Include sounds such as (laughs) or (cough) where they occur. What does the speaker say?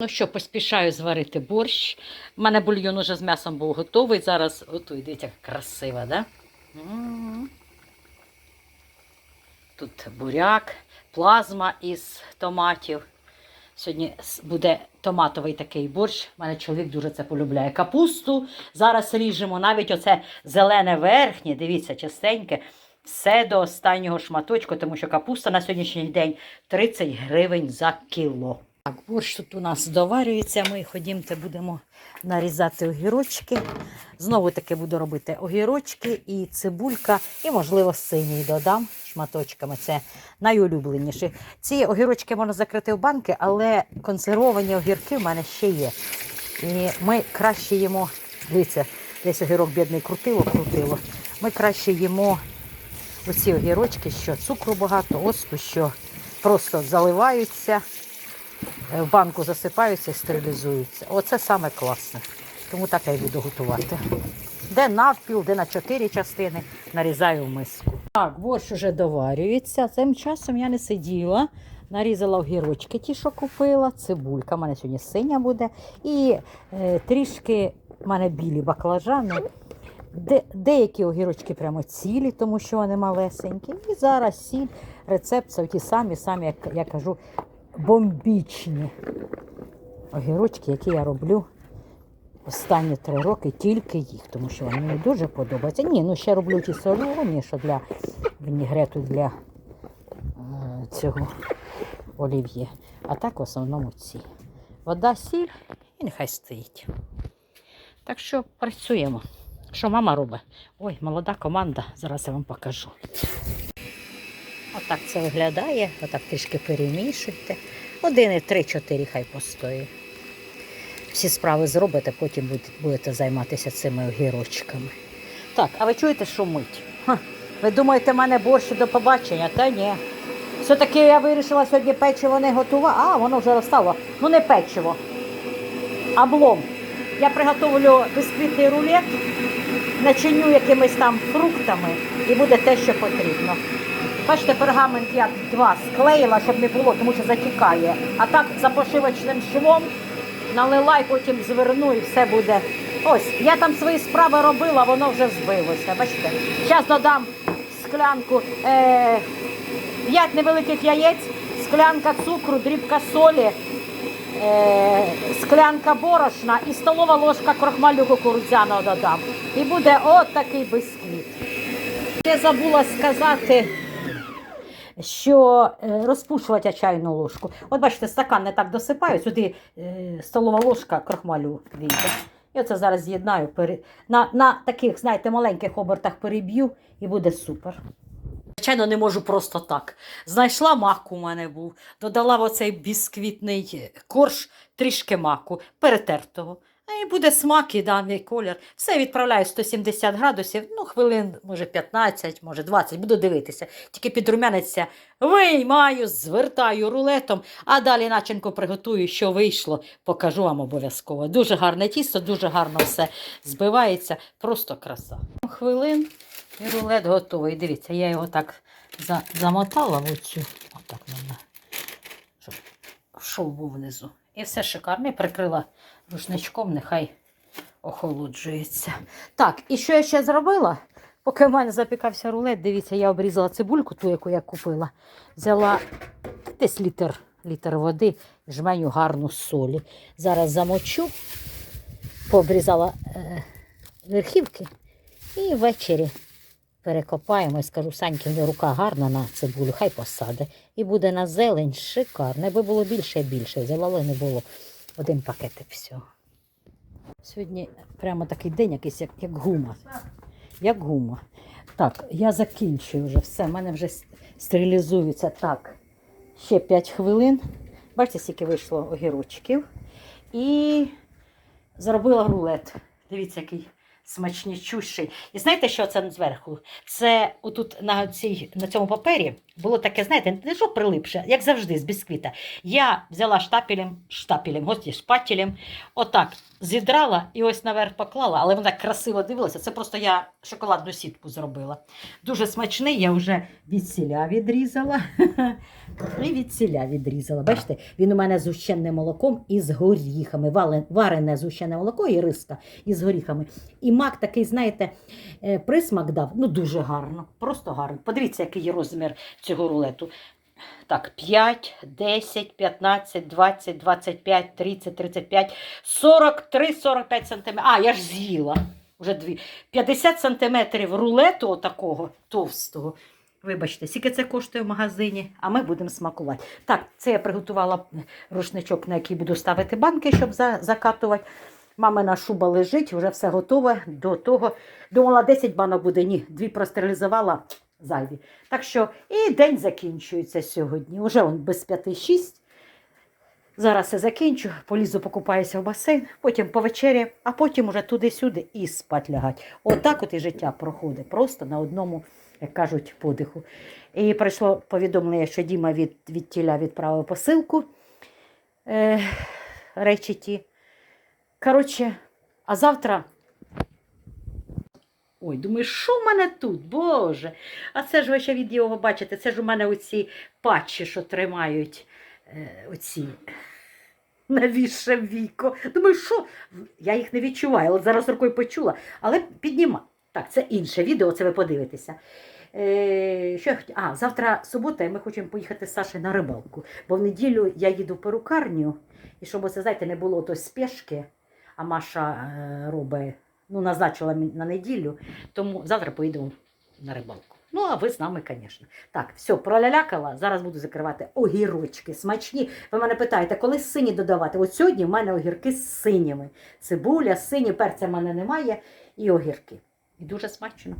Ну що, поспішаю зварити борщ. У мене бульйон уже з м'ясом був готовий. Зараз. Дивіться, як красиво, да? Тут буряк, плазма із томатів. Сьогодні буде томатовий такий борщ. У мене чоловік дуже це полюбляє. Капусту зараз ріжемо, навіть оце зелене верхнє, дивіться, частеньке. Все до останнього шматочку, тому що капуста на сьогоднішній день 30 гривень за кіло. Так, борщ тут у нас доварюється. Ми ходімте, будемо нарізати огірочки. Знову таки буду робити огірочки і цибулька, і, можливо, синій додам шматочками. Це найулюбленіші. Ці огірочки можна закрити в банки, але консервовані огірки в мене ще є. І ми краще їмо. Дивіться, десь огірок бідний крутило, крутило. Ми краще їмо оці огірочки, що цукру багато, оцту, що просто заливаються в банку засипаються і стерилізуються. Оце саме класне. Тому так я буду готувати. Де навпіл, де на чотири частини, нарізаю в миску. Так, борщ уже доварюється. Цим часом я не сиділа. Нарізала огірочки, ті, що купила, цибулька, в мене сьогодні синя буде. І е, трішки в мене білі баклажани. Де, деякі огірочки прямо цілі, тому що вони малесенькі. І зараз сіль, рецепт це ті самі, самі, як я кажу, бомбічні огірочки, які я роблю останні три роки, тільки їх, тому що вони мені дуже подобаються. Ні, ну ще роблю ті солоні, що для вінігрету для е, цього олів'є. А так в основному ці. Вода, сіль і нехай стоїть. Так що працюємо. Що мама робить? Ой, молода команда, зараз я вам покажу. Отак це виглядає, отак трішки перемішуйте. Години 3-4 хай постоїть. Всі справи зробите, потім будете- займатися цими огірочками. Так, а ви чуєте, що мить? Ха, ви думаєте, в мене борщ до побачення? Та ні. Все-таки я вирішила сьогодні печиво не готувати. А, воно вже розстало. Ну не печиво. Облом. Я приготовлю бисквітний рулет, начиню якимись там фруктами і буде те, що потрібно. Бачите, пергамент я два склеїла, щоб не було, тому що затікає. А так за пошивочним швом налила і потім зверну і все буде. Ось, я там свої справи робила, воно вже збилося. Бачите? Зараз додам склянку е, 5 невеликих яєць, склянка цукру, дрібка солі, е, склянка борошна і столова ложка крохмалю кукурудзяного додам. І буде от такий бисквіт. Я забула сказати, що е, розпушувати чайну ложку. От бачите, стакан не так досипаю, сюди е, столова ложка крохмалю війде. І оце зараз з'єднаю на, на таких, знаєте, маленьких обертах переб'ю і буде супер. Звичайно, не можу просто так. Знайшла маку у мене був, додала в оцей бісквітний корж трішки маку, перетертого. І буде смак і даний колір. Все відправляю 170 градусів, ну, хвилин, може 15, може 20, буду дивитися. Тільки підрумяниться виймаю, звертаю рулетом, а далі начинку приготую, що вийшло, покажу вам обов'язково. Дуже гарне тісто, дуже гарно все збивається, просто краса. Хвилин і рулет готовий. Дивіться, я його так за- замотала в оцю, отак щоб шов був внизу. І все шикарно. І прикрила рушничком, нехай охолоджується. Так, і що я ще зробила? Поки в мене запікався рулет, дивіться, я обрізала цибульку, ту, яку я купила. Взяла десь літр, літр води, жменю гарну солі. Зараз замочу, пообрізала е, верхівки і ввечері перекопаємо і скажу, Саньки, в нього рука гарна на цибулю, хай посаде. І буде на зелень шикарно. Якби було більше, і більше. Взяла, не було один пакетик всього. Сьогодні прямо такий день якийсь, як, як гума. Як гума. Так, я закінчую вже все. в мене вже стерилізується. Так, ще 5 хвилин. Бачите, скільки вийшло огірочків. І зробила рулет. Дивіться, який смачнічущий. І знаєте, що це зверху? Це отут на, цій, на цьому папері було таке, знаєте, не що прилипше, як завжди, з бісквіта. Я взяла штапелем, штапелем, гості, шпателем, отак зідрала і ось наверх поклала, але вона красиво дивилася. Це просто я шоколадну сітку зробила. Дуже смачний, я вже від сіля відрізала. (laughs) І від сіля відрізала. Бачите, він у мене з гущенним молоком і з горіхами. Варене згущене молоко і риска із горіхами. І мак такий, знаєте, е, присмак дав. Ну, дуже гарно, просто гарно. Подивіться, який розмір цього рулету. Так, 5, 10, 15, 20, 25, 30, 35, 43, 45 сантиметрів. А, я ж з'їла. Вже дві. 50 сантиметрів рулету отакого товстого. Вибачте, скільки це коштує в магазині, а ми будемо смакувати. Так, це я приготувала рушничок, на який буду ставити банки, щоб за- закатувати. Мамина шуба лежить, вже все готове до того. Думала, 10 банок буде. Ні, дві простерилізувала зайві. Так що і день закінчується сьогодні. Уже он без 5-6. Зараз я закінчу, полізу, покупаюся в басейн, потім повечеря, а потім уже туди-сюди і спать лягать. Отак от і життя проходить, просто на одному, як кажуть, подиху. І прийшло повідомлення, що Діма від, від тіля відправив посилку е, речі ті. Коротше, а завтра. Ой, думаю, що в мене тут? Боже. А це ж ви ще відео бачите, це ж у мене оці патчі, що тримають е, оці навісше віко. Думаю, що? Я їх не відчуваю, але зараз рукою почула. Але підніма. Так, це інше відео, це ви подивитеся. Е, що я хотіла? А, завтра субота, і ми хочемо поїхати з Сашею на рибалку. Бо в неділю я їду в перукарню, і щоб оце, знаєте, не було то спешки, а Маша е, робить, ну, назначила на неділю, тому завтра поїдемо на рибалку. Ну, а ви з нами, звісно. Так, все, пролялякала. Зараз буду закривати огірочки. Смачні. Ви мене питаєте, коли сині додавати? От сьогодні в мене огірки з синіми. Цибуля, сині, перця в мене немає, і огірки. І дуже смачно.